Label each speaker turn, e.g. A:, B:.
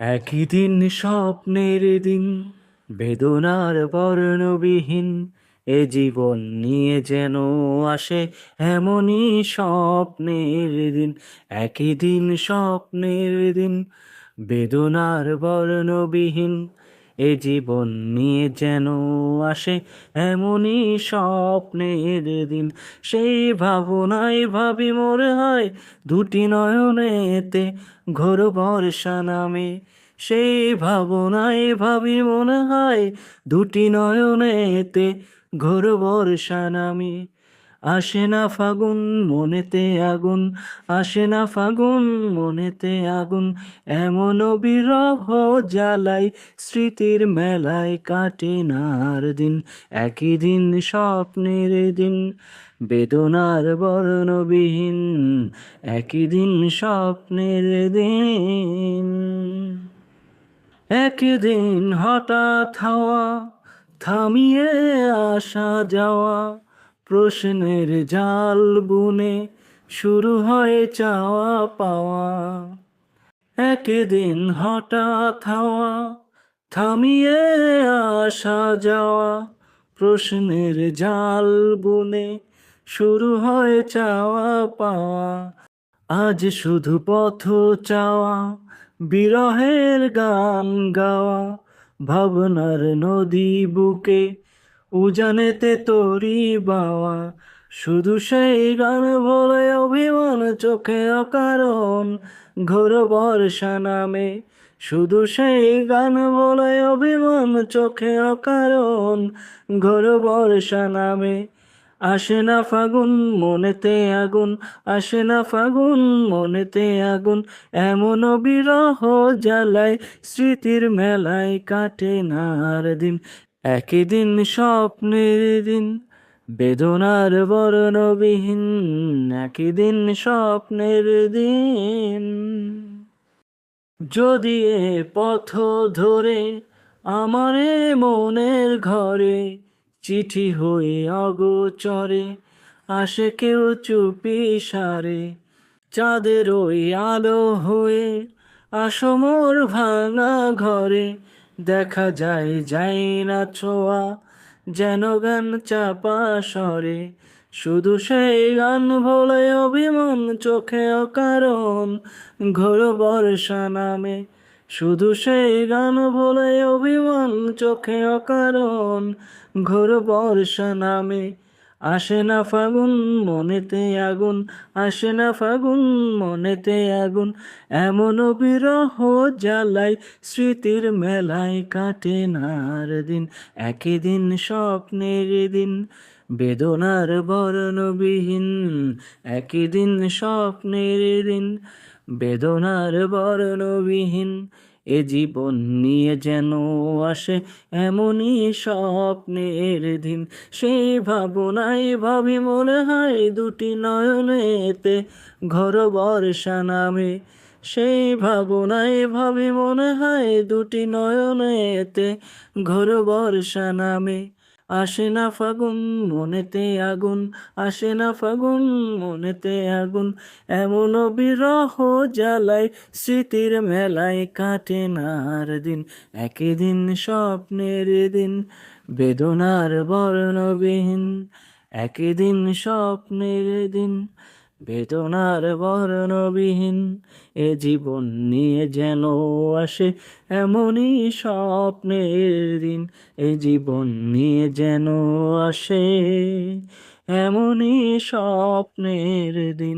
A: একই দিন স্বপ্নের দিন, বেদনার বর্ণবিহীন, এ জীবন নিয়ে যেন আসে এমনই স্বপ্নের দিন, একই দিন স্বপ্নের দিন, বেদনার বর্ণবিহীন এ জীবন নিয়ে যেন আসে এমনই স্বপ্নের দিন। সেই ভাবনায় ভাবি মোরে হয় দুটি নয়নেতে ঘোর বর্ষা নামে। সেই ভাবনায় ভাবি মনে হয় দুটি নয়নেতে ঘোর বর্ষা নামে। আসে না ফাগুন, মনেতে আগুন। আসে না ফাগুন, মনেতে আগুন। এমন বিরহ জ্বালাই স্মৃতির মেলায় কাটে না আর দিন। একই দিন স্বপ্নের দিন, বেদনার বর্ণবিহীন। একই দিন স্বপ্নের দিন। একদিন হঠাৎ হওয়া, থামিয়ে আসা যাওয়া। প্রশ্নের জাল বুনে শুরু হয় চাওয়া পাওয়া। একদিন হঠাৎ হাওয়া থামিয়ে আসা যাওয়া। প্রশ্নের জাল বুনে শুরু হয় চাওয়া পাওয়া। আজ শুধু পথ চাওয়া, বিরহের গান গাওয়া। ভাবনার নদী বুকে উজানেতে তরি বাওয়া। শুধু সেই গান বলে অভিমান, চোখে অকারণ, ঘোর বর্ষা নামে। শুধু সেই গান বলে অভিমান, চোখে অকারণ, ঘোর বর্ষা নামে। আসে না ফাগুন, মনেতে আগুন, আসে না ফাগুন, মনেতে আগুন। এমন বিরহ জ্বালায়, স্মৃতির মেলায় কাটে না আর দিন। একই দিন স্বপ্নের দিন, বেদনার বর্ণবিহীন, একই দিন স্বপ্নের দিন। যদি এ পথ ধরে আমারে মনের ঘরে চিঠি হয়ে অগোচরে, আসে কেউ চুপি সারে, চাঁদের ওই আলো হয়ে আসো মোর ভাঙা ঘরে দেখা যায়, যাই না ছোঁয়া, যেন গান চাপা সরে শুধু সেই গান ভোলে অভিমান, চোখে অকারণ, ঘোর বর্ষা নামে। শুধু সেই গান ভোলে অভিমান, চোখে অকারণ, ঘোর বর্ষা নামে। আসে না ফাগুন, মনেতে আগুন। আসে না ফাগুন, মনেতে আগুন। এমন বিরহ জ্বালাই স্মৃতির মেলায় কাটে নার দিন। একই দিন স্বপ্নের দিন, বেদনার বর্ণবিহীন। একই দিন স্বপ্নের দিন, বেদনার বর্ণবিহীন। এ জীবন নিয়ে যেন আসে এমনই স্বপ্নের দিন। সেই ভাবনায় ভাবি মনে হয় দুটি নয়নেতে ঘর বর্ষা নামে। সেই ভাবনায় ভাবি মনে হয় দুটি নয়নেতে ঘর বর্ষা নামে। আসে না ফাগুন, মনেতে আগুন। আসে না ফাগুন, মনেতে আগুন। এমন বিরহ জ্বালায় স্মৃতির মেলায় কাটে না আর দিন। একই দিন স্বপ্নের দিন, বেদনার বর্ণবিহীন। একই দিন স্বপ্নের দিন বেদনার বর্ণবিহীন এ জীবন নিয়ে যেন আসে এমনই স্বপ্নের দিন। এ জীবন নিয়ে যেন আসে এমনই স্বপ্নের দিন।